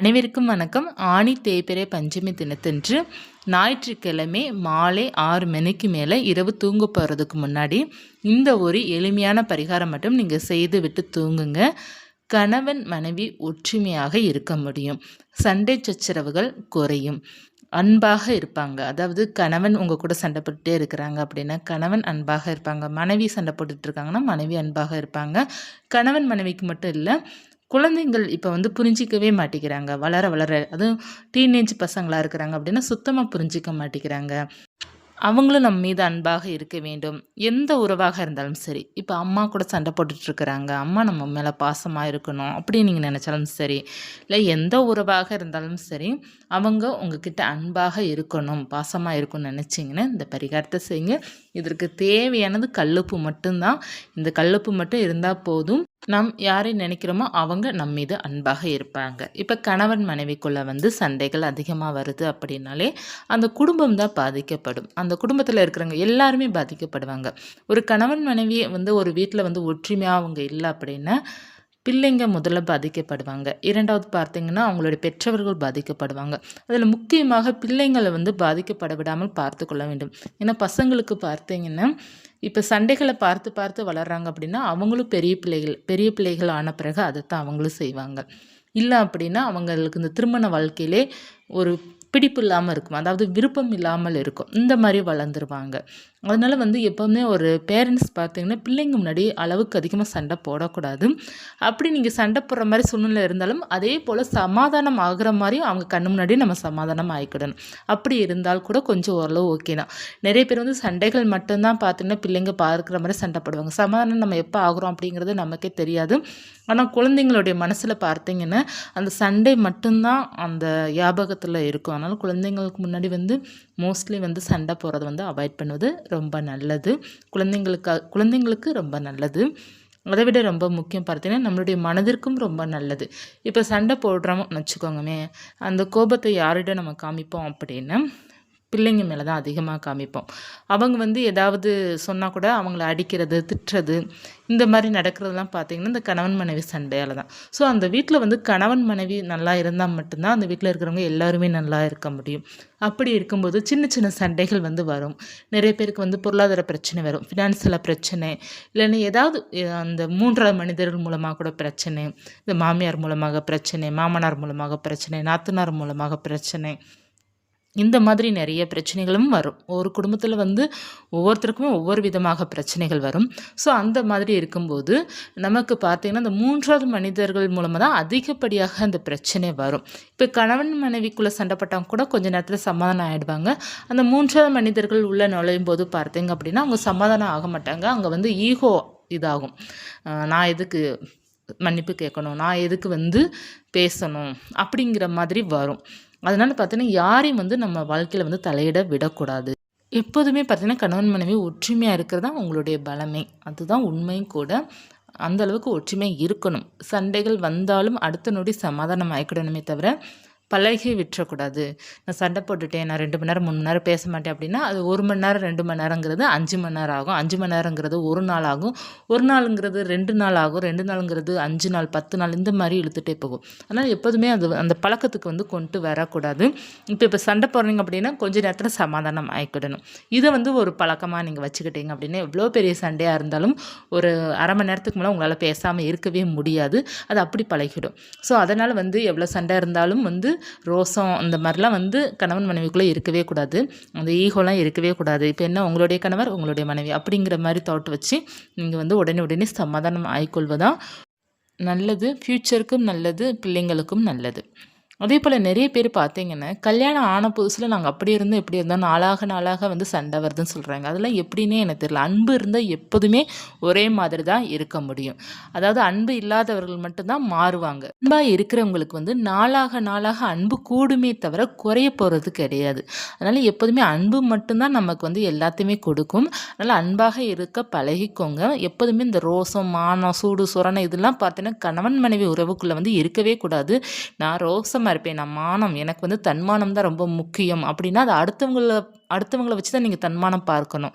அனைவருக்கும் வணக்கம். ஆணி தேய்பிறை பஞ்சமி தினத்தன்று ஞாயிற்றுக்கிழமை மாலை ஆறு மணிக்கு மேலே இரவு தூங்க போகிறதுக்கு முன்னாடி இந்த ஒரு எளிமையான பரிகாரம் மட்டும் நீங்கள் செய்து விட்டு தூங்குங்க. கணவன் மனைவி ஒற்றுமையாக இருக்க முடியும். சண்டை சச்சரவுகள் குறையும். அன்பாக இருப்பாங்க. அதாவது கணவன் உங்கள் கூட சண்டை போட்டுட்டே இருக்கிறாங்க அப்படின்னா கணவன் அன்பாக இருப்பாங்க. மனைவி சண்டை போட்டுட்டு இருக்காங்கன்னா மனைவி அன்பாக இருப்பாங்க. கணவன் மனைவிக்கு மட்டும் இல்லை குழந்தைங்கள் இப்போ வந்து புரிஞ்சிக்கவே மாட்டேங்கிறாங்க. வளர வளர. அதுவும் டீனேஜ் பசங்களாக இருக்கிறாங்க அப்படின்னா சுத்தமாக புரிஞ்சிக்க மாட்டேங்கிறாங்க. அவங்களும் நம்ம மீது அன்பாக இருக்க வேண்டும். எந்த உறவாக இருந்தாலும் சரி. இப்போ அம்மா கூட சண்டை போட்டுட்ருக்குறாங்க அம்மா நம்ம மேலே பாசமாக இருக்கணும் அப்படி நீங்கள் நினச்சாலும் சரி இல்லை எந்த உறவாக இருந்தாலும் சரி அவங்க உங்ககிட்ட அன்பாக இருக்கணும் பாசமாக இருக்கணும்னு நினச்சிங்கன்னா இந்த பரிகாரத்தை செய்யுங்க. இதற்கு தேவையானது கல்லுப்பு மட்டும்தான். இந்த கல்லுப்பு மட்டும் இருந்தால் போதும். நம் யாரை நினைக்கிறோமோ அவங்க நம் மீது அன்பாக இருப்பாங்க. இப்போ கணவன் மனைவிக்குள்ளே வந்து சண்டைகள் அதிகமாக வருது அப்படின்னாலே அந்த குடும்பம் தான் பாதிக்கப்படும். அந்த குடும்பத்தில் இருக்கிறவங்க எல்லாருமே பாதிக்கப்படுவாங்க. ஒரு கணவன் மனைவி வந்து ஒரு வீட்டில் வந்து ஒற்றுமையாக அவங்க இல்லை அப்படின்னா பிள்ளைங்க முதல்ல பாதிக்கப்படுவாங்க. இரண்டாவது பார்த்திங்கன்னா அவங்களுடைய பெற்றவர்கள் பாதிக்கப்படுவாங்க. அதில் முக்கியமாக பிள்ளைங்களை வந்து பாதிக்கப்பட விடாமல் பார்த்து கொள்ள வேண்டும். ஏன்னா பசங்களுக்கு பார்த்தீங்கன்னா இப்போ சண்டைகளை பார்த்து பார்த்து வளர்கிறாங்க அப்படின்னா அவங்களும் பெரிய பிள்ளைகள் பெரிய பிள்ளைகள் ஆன பிறகு அதைத்தான் அவங்களும் செய்வாங்க. இல்லை அப்படின்னா அவங்களுக்கு இந்த திருமண வாழ்க்கையிலே ஒரு பிடிப்பு இல்லாமல் இருக்கும். அதாவது விருப்பம் இல்லாமல் இருக்கும். இந்த மாதிரி வளர்ந்துருவாங்க. அதனால் வந்து எப்போவுமே ஒரு பேரண்ட்ஸ் பார்த்தீங்கன்னா பிள்ளைங்க முன்னாடி அளவுக்கு அதிகமாக சண்டை போடக்கூடாது. அப்படி நீங்கள் சண்டை போடுற மாதிரி சூழ்நிலை இருந்தாலும் அதே போல் சமாதானம் ஆகிற மாதிரியும் அவங்க கண்ணு முன்னாடி நம்ம சமாதானம் ஆகிக்கிடணும். அப்படி இருந்தால் கூட கொஞ்சம் ஓரளவு ஓகே தான். நிறைய பேர் வந்து சண்டைகள் மட்டும்தான் பார்த்தீங்கன்னா பிள்ளைங்க பார்க்குற மாதிரி சண்டை போடுவாங்க. சமாதானம் நம்ம எப்போ ஆகிறோம் அப்படிங்கிறது நமக்கே தெரியாது. ஆனால் குழந்தைங்களுடைய மனசில் பார்த்தீங்கன்னா அந்த சண்டை மட்டும்தான் அந்த ஞாபகத்தில் இருக்கும். அதனால் குழந்தைங்களுக்கு முன்னாடி வந்து மோஸ்ட்லி வந்து சண்டை போடுறத வந்து அவாய்ட் பண்ணுவது ரொம்ப நல்லது. குழந்தைங்களுக்கு குழந்தைங்களுக்கு ரொம்ப நல்லது. அதை விட ரொம்ப முக்கியம் பார்த்தீங்கன்னா நம்மளுடைய மனதிற்கும் ரொம்ப நல்லது. இப்போ சண்டை போடுறோம்னு வச்சுக்கோங்கமே அந்த கோபத்தை யாரிடம் நம்ம காமிப்போம் அப்படின்னா பிள்ளைங்க மேலே தான் அதிகமாக காமிப்போம். அவங்க வந்து ஏதாவது சொன்னால் கூட அவங்கள அடிக்கிறது திட்டுறது இந்த மாதிரி நடக்கிறதுலாம் பார்த்திங்கன்னா இந்த கணவன் மனைவி சண்டையால் தான். ஸோ அந்த வீட்டில் வந்து கணவன் மனைவி நல்லா இருந்தால் மட்டும்தான் அந்த வீட்டில் இருக்கிறவங்க எல்லாருமே நல்லா இருக்க முடியும். அப்படி இருக்கும்போது சின்ன சின்ன சண்டைகள் வந்து வரும். நிறைய பேருக்கு வந்து பொருளாதார பிரச்சனை வரும். ஃபினான்சியலாக பிரச்சனை. இல்லைன்னா ஏதாவது அந்த மூன்றாவது மனிதர்கள் மூலமாக கூட பிரச்சனை. இந்த மாமியார் மூலமாக பிரச்சனை மாமனார் மூலமாக பிரச்சனை நாத்தனார் மூலமாக பிரச்சனை. இந்த மாதிரி நிறைய பிரச்சனைகளும் வரும். ஒரு குடும்பத்தில் வந்து ஒவ்வொருத்தருக்குமே ஒவ்வொரு விதமாக பிரச்சனைகள் வரும். ஸோ அந்த மாதிரி இருக்கும்போது நமக்கு பார்த்திங்கன்னா அந்த மூன்றாவது மனிதர்கள் மூலமாக தான் அதிகப்படியாக அந்த பிரச்சனை வரும். இப்போ கணவன் மனைவிக்குள்ளே சண்டைப்பட்டவங்க கூட கொஞ்சம் நேரத்தில் சமாதானம் ஆகிடுவாங்க அந்த மூன்றாவது மனிதர்கள் உள்ளே நுழையும் போது பார்த்தீங்க அப்படின்னா அவங்க சமாதானம் ஆக மாட்டாங்க. அங்கே வந்து ஈகோ இதாகும். நான் எதுக்கு மன்னிப்பு கேட்கணும்? நான் எதுக்கு வந்து பேசணும்? அப்படிங்கிற மாதிரி வரும். அதனால் பார்த்தீங்கன்னா யாரையும் வந்து நம்ம வாழ்க்கையில் வந்து தலையிட விடக்கூடாது. எப்போதுமே பார்த்தீங்கன்னா கணவன் மனைவி ஒற்றுமையாக இருக்கிறது தான் உங்களுடைய பலமே. அதுதான் உண்மையும் கூட. அந்த அளவுக்கு ஒற்றுமை இருக்கணும். சண்டைகள் வந்தாலும் அடுத்த நொடி சமாதானம் ஆகிக்கணுமே தவிர பழகி விட்டுறக்கூடாது நான் சண்டை போட்டுட்டேன் நான் ரெண்டு மணி நேரம் மூணு மணி நேரம் பேச மாட்டேன் அப்படின்னா அது ஒரு மணி நேரம் ரெண்டு மணி நேரங்கிறது அஞ்சு மணி நேரம் ஆகும். அஞ்சு மணி நேரங்கிறது ஒரு நாள் ஆகும். ஒரு நாளுங்கிறது ரெண்டு நாள் ஆகும். ரெண்டு நாளுங்கிறது அஞ்சு நாள் பத்து நாள் இந்த மாதிரி இழுத்துட்டே போகும். அதனால் எப்போதுமே அது அந்த பழக்கத்துக்கு வந்து கொண்டு வரக்கூடாது. இப்போ இப்போ சண்டை போடுறீங்க அப்படின்னா கொஞ்சம் நேரத்தில் சமாதானம் ஆகிக்கிடணும். இதை வந்து ஒரு பழக்கமாக நீங்கள் வச்சுக்கிட்டீங்க அப்படின்னா எவ்வளோ பெரிய சண்டையாக இருந்தாலும் ஒரு அரை மணி நேரத்துக்கு மேலே உங்களால் பேசாமல் இருக்கவே முடியாது. அது அப்படி பழகிடும். ஸோ அதனால் வந்து எவ்வளோ சண்டை இருந்தாலும் வந்து ரோசம் அந்த மாதிரிலாம் வந்து கணவன் மனைவிக்குள்ளே இருக்கவே கூடாது. அந்த ஈகோலாம் இருக்கவே கூடாது. இப்போ என்ன உங்களுடைய கணவர் உங்களுடைய மனைவி அப்படிங்கிற மாதிரி தாட் வச்சு நீங்கள் வந்து உடனே உடனே சமாதானம் ஆகிக்கொள்வதான் நல்லது? ஃப்யூச்சருக்கும் நல்லது பிள்ளைங்களுக்கும் நல்லது. அதே போல் நிறைய பேர் பார்த்தீங்கன்னா கல்யாணம் ஆன புதுசில் நாங்கள் அப்படி இருந்தோம் எப்படி இருந்தோம் நாளாக நாளாக வந்து சண்டை வருதுன்னு சொல்கிறாங்க அதெல்லாம் எப்படின்னே எனக்கு தெரியல. அன்பு இருந்தால் எப்போதுமே ஒரே மாதிரி தான் இருக்க முடியும். அதாவது அன்பு இல்லாதவர்கள் மட்டும்தான் மாறுவாங்க. அன்பாக இருக்கிறவங்களுக்கு வந்து நாளாக நாளாக அன்பு கூடுமே தவிர குறைய போகிறது கிடையாது. அதனால் எப்போதுமே அன்பு மட்டும்தான் நமக்கு வந்து எல்லாத்தையுமே கொடுக்கும். அதனால் அன்பாக இருக்க பழகிக்கோங்க. எப்போதுமே இந்த ரோசம் மானம் சூடு சுரணை இதெல்லாம் பார்த்தீங்கன்னா கணவன் மனைவி உறவுக்குள்ளே வந்து இருக்கவே கூடாது. நான் ரோசம் இருப்பேன். நான் மானம். எனக்கு வந்து தன்மானம் தான் ரொம்ப முக்கியம். அப்படின்னா அது அடுத்தவங்கள அடுத்தவங்கள வச்சு தான் நீங்கள் தன்மானம் பார்க்கணும்.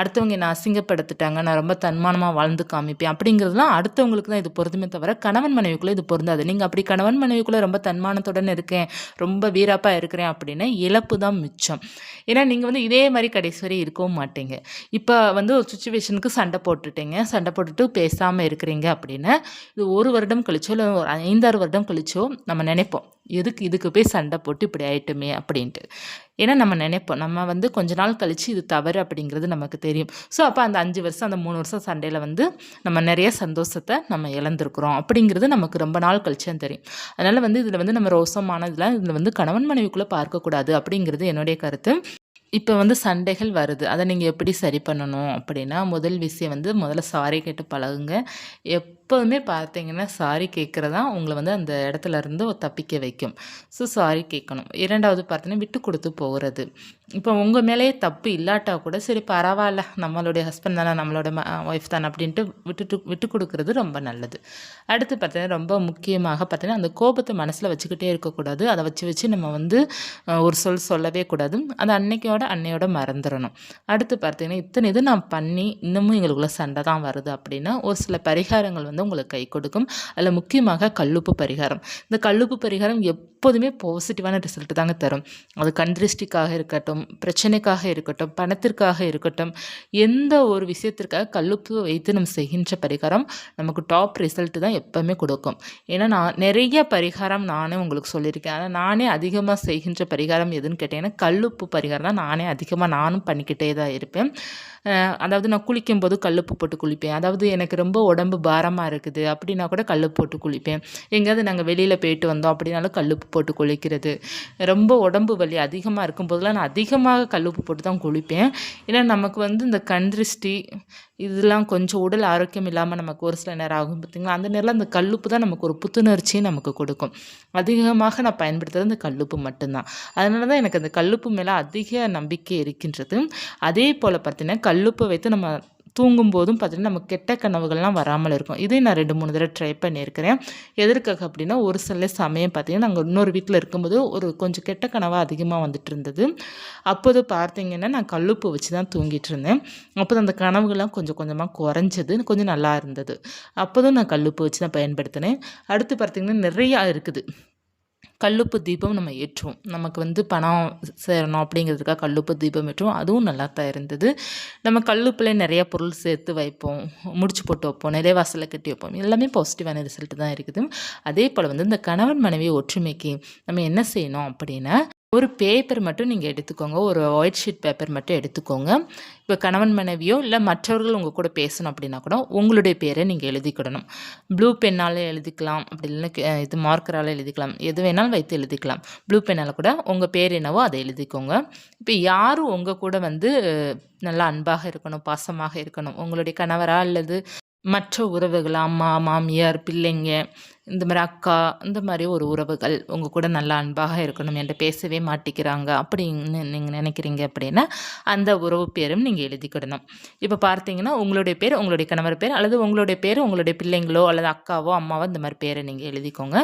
அடுத்தவங்க என்னை அசிங்கப்படுத்திட்டாங்க நான் ரொம்ப தன்மானமாக வாழ்ந்து காமிப்பேன் அப்படிங்கிறதுலாம் அடுத்தவங்களுக்கு தான் இது பொருந்துமே தவிர கணவன் மனைவிக்குள்ளே இது பொருந்தாது. நீங்கள் அப்படி கணவன் மனைவிக்குள்ளே ரொம்ப தன்மானத்துடன் இருக்கேன் ரொம்ப வீராப்பாக இருக்கிறேன் அப்படின்னா இழப்பு தான் மிச்சம். ஏன்னா நீங்கள் வந்து இதே மாதிரி கடைசி வரை இருக்கவும் மாட்டீங்க. இப்போ வந்து ஒரு சுச்சுவேஷனுக்கு சண்டை போட்டுட்டீங்க சண்டை போட்டுட்டு பேசாமல் இருக்கிறீங்க அப்படின்னா இது ஒரு வருடம் கழிச்சோ இல்லை ஒரு ஐந்தாறு வருடம் கழிச்சோ நம்ம நினைப்போம் எதுக்கு இதுக்கு போய் சண்டை போட்டு இப்படி ஆயிட்டுமே அப்படின்ட்டு. ஏன்னா நம்ம நினைப்போம் நம்ம வந்து கொஞ்ச நாள் கழித்து இது தவறு அப்படிங்கிறது நமக்கு தெரியும். ஸோ அப்போ அந்த அஞ்சு வருஷம் அந்த மூணு வருஷம் சண்டையில் வந்து நம்ம நிறைய சந்தோஷத்தை நம்ம இழந்திருக்கிறோம் அப்படிங்கிறது நமக்கு ரொம்ப நாள் கழிச்சு தான் தெரியும். அதனால் வந்து இதில் வந்து நம்ம ரோசமானதெல்லாம் இதில் வந்து கணவன் மனைவிக்குள்ளே பார்க்கக்கூடாது அப்படிங்கிறது என்னுடைய கருத்து. இப்போ வந்து சண்டைகள் வருது. அதை நீங்கள் எப்படி சரி பண்ணணும் அப்படின்னா முதல் விஷயம் வந்து முதல்ல சாரி கேட்டு பழகுங்க. எப் எப்போதுமே பார்த்தீங்கன்னா சாரி கேட்குறதா உங்களை வந்து அந்த இடத்துல இருந்து தப்பிக்க வைக்கும். ஸோ சாரி கேட்கணும். இரண்டாவது பார்த்தீங்கன்னா விட்டு கொடுத்து போகிறது இப்போ உங்கள் மேலேயே தப்பு இல்லாட்டா கூட சரி பரவாயில்ல. நம்மளுடைய ஹஸ்பண்ட் தானே நம்மளோட ஒய்ஃப் தானே அப்படின்ட்டு விட்டுட்டு விட்டு கொடுக்குறது ரொம்ப நல்லது. அடுத்து பார்த்தீங்கன்னா ரொம்ப முக்கியமாக பார்த்தீங்கன்னா அந்த கோபத்தை மனசில் வச்சுக்கிட்டே இருக்கக்கூடாது. அதை வச்சு வச்சு நம்ம வந்து ஒரு சொல் சொல்லவே கூடாது. அந்த அன்னைக்கோட அன்னையோட மறந்துடணும். அடுத்து பார்த்தீங்கன்னா இத்தனை இது நான் பண்ணி இன்னமும் எங்களுக்குள்ள சண்டை தான் வருது அப்படின்னா ஒரு சில பரிகாரங்கள் வந்து உங்களுக்கு கை கொடுக்கும். அதில் முக்கியமாக கல்லுப்பு பரிகாரம். இந்த கல்லுப்பு பரிகாரம் எப்போதுமே பாசிட்டிவான ரிசல்ட் தாங்க தரும். அது கண்திருஷ்டிக்காக இருக்கட்டும் பிரச்சனைக்காக இருக்கட்டும் பணத்திற்காக இருக்கட்டும் எந்த ஒரு விஷயத்திற்காக கல்லுப்பு வைத்து நம்ம செய்கின்ற பரிகாரம் நமக்கு டாப் ரிசல்ட் தான் எப்போவுமே கொடுக்கும். ஏன்னா நான் நிறைய பரிகாரம் நானே உங்களுக்கு சொல்லியிருக்கேன். ஆனால் நானே அதிகமாக செய்கின்ற பரிகாரம் எதுன்னு கேட்டிங்கன்னா கல்லுப்பு பரிகாரம் தான் நானே அதிகமாக நானும் பண்ணிக்கிட்டே தான் இருப்பேன். அதாவது நான் குளிக்கும்போது கல்லுப்பு போட்டு குளிப்பேன். அதாவது எனக்கு ரொம்ப உடம்பு பாரமாக இருக்குது. அப்படின்னா கூட கல்லுப்பு போட்டு குளிப்பேன். எங்கேயாவது நாங்கள் வெளியில் போயிட்டு வந்தோம் அப்படின்னாலும் கல்லுப்பு போட்டு குளிக்கிறது. ரொம்ப உடம்பு வலி அதிகமாக இருக்கும்போதெல்லாம் நான் அதிகமாக கல் உப்பு போட்டு தான் குளிப்பேன். ஏன்னா நமக்கு வந்து இந்த கண் திருஷ்டி இதெல்லாம் கொஞ்சம் உடல் ஆரோக்கியம் இல்லாமல் நமக்கு ஒரு சில நேரம் ஆகும் பார்த்தீங்களா அந்த நேரம் அந்த கல்லுப்பு தான் நமக்கு ஒரு புத்துணர்ச்சியை நமக்கு கொடுக்கும். அதிகமாக நான் பயன்படுத்துகிறது அந்த கல்லுப்பு மட்டும்தான். அதனால தான் எனக்கு அந்த கல்லுப்பு மேலே அதிக நம்பிக்கை இருக்கின்றது. அதே போல் பார்த்திங்கன்னா கல்லுப்பை வைத்து நம்ம தூங்கும்போதும் பார்த்திங்கன்னா நமக்கு கெட்ட கனவுகள்லாம் வராமல் இருக்கும். இதே நான் ரெண்டு மூணு தடவை ட்ரை பண்ணியிருக்கிறேன். எதற்காக அப்படின்னா ஒரு சில சமயம் பார்த்திங்கன்னா நாங்கள் இன்னொரு வீட்டில் இருக்கும்போது ஒரு கொஞ்சம் கெட்ட கனவாக அதிகமாக வந்துட்டு இருந்தது அப்போது பார்த்தீங்கன்னா நான் கல்லுப்பு வச்சு தான் தூங்கிட்டு இருந்தேன் அப்போது அந்த கனவுகள்லாம் கொஞ்சம் கொஞ்சமாக குறைஞ்சது. கொஞ்சம் நல்லா இருந்தது. அப்போதும் நான் கல்லுப்பு வச்சு தான் பயன்படுத்தினேன். அடுத்து பார்த்திங்கன்னா நிறையா இருக்குது. கல்லுப்பு தீபம் நம்ம ஏற்றுவோம். நமக்கு வந்து பணம் சேரணும் அப்படிங்கிறதுக்காக கல்லுப்பு தீபம் ஏற்றுவோம். அதுவும் நல்லா தான் இருந்தது. நம்ம கல்லுப்பில் நிறைய பொருள் சேர்த்து வைப்போம். முடிச்சு போட்டு வைப்போம். நிறைய வாசலை கட்டி வைப்போம். எல்லாமே பாசிட்டிவான ரிசல்ட் தான் இருக்குது. அதே போல் வந்து இந்த கணவன் மனைவி ஒற்றுமைக்கு நம்ம என்ன செய்யணும் அப்படின்னா ஒரு பேப்பர் மட்டும் நீங்கள் எடுத்துக்கோங்க. ஒரு ஒயிட் ஷீட் பேப்பர் மட்டும் எடுத்துக்கோங்க. இப்போ கணவன் மனைவியோ இல்லை மற்றவர்கள் உங்கள் கூட பேசணும் அப்படின்னா கூட உங்களுடைய பேரை நீங்கள் எழுதிக்கிடணும். ப்ளூ பென்னால் எழுதிக்கலாம். அப்படி இல்லைன்னா கே- இது மார்க்கரால் எழுதிக்கலாம். எது வேணாலும் வைத்து எழுதிக்கலாம். ப்ளூ பென்னால் கூட உங்கள் பேர் என்னவோ அதை எழுதிக்கோங்க. இப்போ யாரும் உங்கள் கூட வந்து நல்லா அன்பாக இருக்கணும் பாசமாக இருக்கணும்? உங்களுடைய கணவரா அல்லது மற்ற உறவுகள்? அம்மா மாமியார் பிள்ளைங்க இந்த மாதிரி அக்கா இந்த மாதிரி ஒரு உறவுகள் உங்கள் கூட நல்லா அன்பாக இருக்கணும் என்கிட்ட பேசவே மாட்டிக்கிறாங்க அப்படின்னு நீங்கள் நினைக்கிறீங்க அப்படின்னா அந்த உறவு பேரும் நீங்கள் எழுதிக்கிடணும் இப்போ பார்த்தீங்கன்னா உங்களுடைய பேர் உங்களுடைய கணவர் பேர் அல்லது உங்களுடைய பேர் உங்களுடைய பிள்ளைங்களோ அல்லது அக்காவோ அம்மாவோ இந்த மாதிரி பேரை நீங்கள் எழுதிக்கோங்க.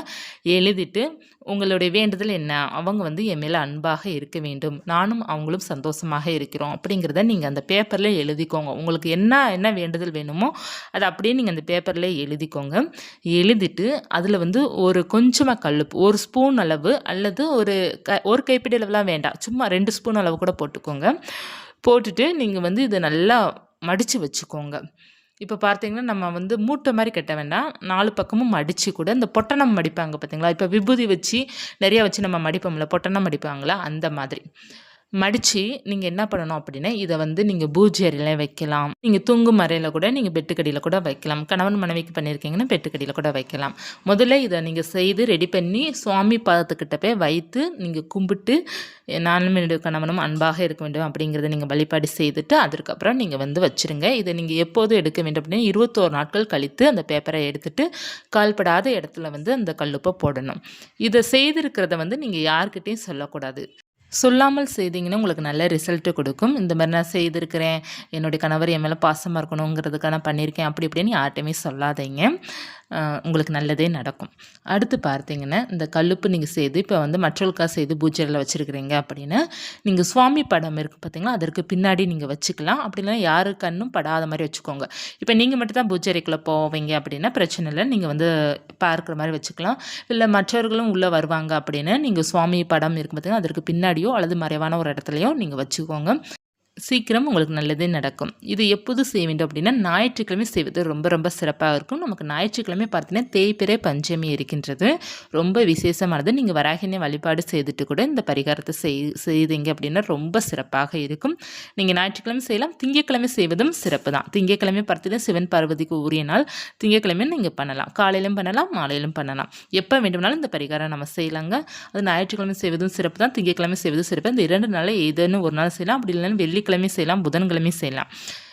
எழுதிட்டு உங்களுடைய வேண்டுதல் என்ன? அவங்க வந்து என் மேலே அன்பாக இருக்க வேண்டும். நானும் அவங்களும் சந்தோஷமாக இருக்கிறோம். அப்படிங்கிறத நீங்கள் அந்த பேப்பரில் எழுதிக்கோங்க. உங்களுக்கு என்ன என்ன வேண்டுதல் வேணுமோ அதை அப்படியே நீங்கள் அந்த பேப்பரில் எழுதிக்கோங்க. எழுதிட்டு அதில் வந்து ஒரு கொஞ்சமாக கல்லுப்பு ஒரு ஸ்பூன் அளவு அல்லது ஒரு க ஒரு கைப்பிடி அளவுலாம் வேண்டாம். சும்மா ரெண்டு ஸ்பூன் அளவு கூட போட்டுக்கோங்க. போட்டுட்டு நீங்கள் வந்து இதை நல்லா மடித்து வச்சுக்கோங்க. இப்போ பார்த்தீங்கன்னா நம்ம வந்து மூட்டை மாதிரி கட்ட வேண்டாம். நாலு பக்கமும் மடித்து கூட இந்த பொட்டணம் மடிப்பாங்க பார்த்தீங்களா இப்போ விபூதி வச்சு நிறையா வச்சு நம்ம மடிப்போம்ல பொட்டணம் மடிப்பாங்களா? அந்த மாதிரி. மடித்து நீங்கள் என்ன பண்ணணும் அப்படின்னா இதை வந்து நீங்கள் பூஜை அறையில் வைக்கலாம். நீங்கள் தூங்கும் அறையில் கூட நீங்கள் பெட்டுக்கடியில் கூட வைக்கலாம். கணவன் மனைவிக்கு பண்ணியிருக்கீங்கன்னா பெட்டுக்கடியில் கூட வைக்கலாம். முதல்ல இதை நீங்கள் செய்து ரெடி பண்ணி சுவாமி பாதத்துக்கிட்ட போய் வைத்து நீங்கள் கும்பிட்டு நானும் என்னுடைய கணவனும் அன்பாக இருக்க வேண்டும் அப்படிங்கிறத நீங்கள் வழிபாடு செய்துட்டு அதற்கப்புறம் நீங்கள் வந்து வச்சுருங்க. இதை நீங்கள் எப்போது எடுக்க வேண்டும் அப்படின்னா இருபத்தோரு நாட்கள் கழித்து அந்த பேப்பரை எடுத்துட்டு கால்படாத இடத்துல வந்து அந்த கல்லுப்பை போடணும். இதை செய்திருக்கிறத வந்து நீங்கள் யார்கிட்டையும் சொல்லக்கூடாது. சொல்லாமல் செய்தீங்கன்னா உங்களுக்கு நல்ல ரிசல்ட்டு கொடுக்கும். இந்த மாதிரி நான் செய்திருக்கிறேன். என்னுடைய கணவர் என் மேலே பாசமாக இருக்கணுங்கிறதுக்காக நான் பண்ணியிருக்கேன். அப்படி இப்படின்னு யார்ட்டையுமே சொல்லாதீங்க. உங்களுக்கு நல்லதே நடக்கும். அடுத்து பார்த்தீங்கன்னா இந்த கல்லுப்பு நீங்கள் செய்து இப்போ வந்து மற்றவர்களுக்காக செய்து பூஜையில் வச்சுருக்கிறீங்க அப்படின்னா நீங்கள் சுவாமி படம் இருக்குது பார்த்தீங்களா அதற்கு பின்னாடி நீங்கள் வச்சுக்கலாம். அப்படி இல்லைன்னா யாரு கண்ணும் படாத மாதிரி வச்சுக்கோங்க. இப்போ நீங்கள் மட்டும் தான் பூஜை போவீங்க அப்படின்னா பிரச்சனை இல்லை. நீங்கள் வந்து பார்க்குற மாதிரி வச்சுக்கலாம். இல்லை மற்றவர்களும் உள்ளே வருவாங்க அப்படின்னா நீங்கள் சுவாமி படம் இருக்குது பார்த்தீங்கன்னா அதற்கு பின்னாடியோ அல்லது மறைவான ஒரு இடத்துலையோ நீங்கள் வச்சுக்கோங்க. சீக்கிரம் உங்களுக்கு நல்லதே நடக்கும். இது எப்போது செய்ய வேண்டும் அப்படின்னா ஞாயிற்றுக்கிழமை செய்வது ரொம்ப ரொம்ப சிறப்பாக இருக்கும். நமக்கு ஞாயிற்றுக்கிழமை பார்த்தீங்கன்னா தேய்பிறை பஞ்சமி இருக்கின்றது. ரொம்ப விசேஷமானது. நீங்கள் வராகினி வழிபாடு செய்துட்டு கூட இந்த பரிகாரத்தை செய் செய்தீங்க அப்படின்னா ரொம்ப சிறப்பாக இருக்கும். நீங்கள் ஞாயிற்றுக்கிழமை செய்யலாம். திங்கட்கிழமை செய்வதும் சிறப்பு தான். திங்கக்கிழமை பார்த்தீங்கன்னா சிவன் பார்வதிக்கு உரிய நாள். திங்கக்கிழமை நீங்கள் பண்ணலாம். காலையிலும் பண்ணலாம் மாலையிலும் பண்ணலாம். எப்போ வேண்டுமானாலும் இந்த பரிகாரம் நம்ம செய்யலாங்க. அது ஞாயிற்றுக்கிழமை செய்வதும் சிறப்பு தான். திங்கக்கிழமை செய்வதும் சிறப்பு இந்த இரண்டு நாளில் ஏதேன்னு ஒரு நாள் செய்யலாம். அப்படி இல்லைன்னா வெள்ளிக்கிழமை செய்யலாம் புதன்கிழமை செய்யலாம்.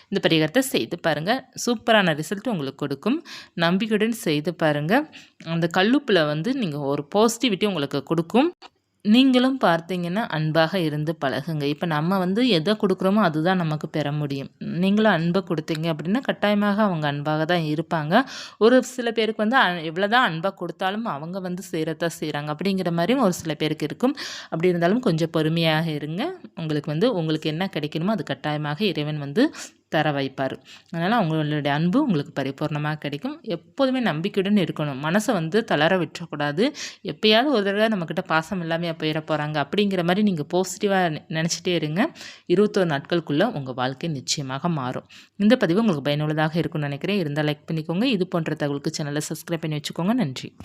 இந்த பரிகாரத்தை செய்து பாருங்கள் சூப்பரான ரிசல்ட் உங்களுக்கு கொடுக்கும். நம்பிக்கையுடன் செய்து பாருங்கள் அந்த கல்லுப்பில் வந்து நீங்கள் ஒரு பாசிட்டிவிட்டி உங்களுக்கு கொடுக்கும். நீங்களும் பார்த்தீங்கன்னா அன்பாக இருந்து பழகுங்க. இப்போ நம்ம வந்து எதை கொடுக்குறோமோ அதுதான் நமக்கு பெற முடியும். நீங்களும் அன்பை கொடுத்தீங்க அப்படின்னா கட்டாயமாக அவங்க அன்பாக தான் இருப்பாங்க. ஒரு சில பேருக்கு வந்து எவ்வளோ தான் அன்பாக கொடுத்தாலும் அவங்க வந்து செய்கிறதா செய்கிறாங்க அப்படிங்கிற மாதிரியும் ஒரு சில பேருக்கு இருக்கும். அப்படி இருந்தாலும் கொஞ்சம் பொறுமையாக இருங்க. உங்களுக்கு வந்து உங்களுக்கு என்ன கிடைக்கணுமோ அது கட்டாயமாக இறைவன் வந்து தர வைப்பார். அதனால் அவங்களுடைய அன்பு உங்களுக்கு பரிபூர்ணமாக கிடைக்கும். எப்போதுமே நம்பிக்கையுடன் இருக்கணும். மனசை வந்து தளர விட்டுறக்கூடாது. எப்பயாவது ஒரு தடவை நம்மக்கிட்ட பாசம் இல்லாமல் போயிட போகிறாங்க அப்படிங்கிற மாதிரி நீங்கள் பாசிட்டிவாக நினச்சிட்டே இருங்க. இருபத்தோரு நாட்களுக்குள்ளே உங்கள் வாழ்க்கை நிச்சயமாக மாறும். இந்த பதிவு உங்களுக்கு பயனுள்ளதாக இருக்கும்னு நினைக்கிறேன். இருந்தால் லைக் பண்ணிக்கோங்க. இது போன்ற தகவலுக்கு சேனலை சப்ஸ்கிரைப் பண்ணி வச்சுக்கோங்க. நன்றி.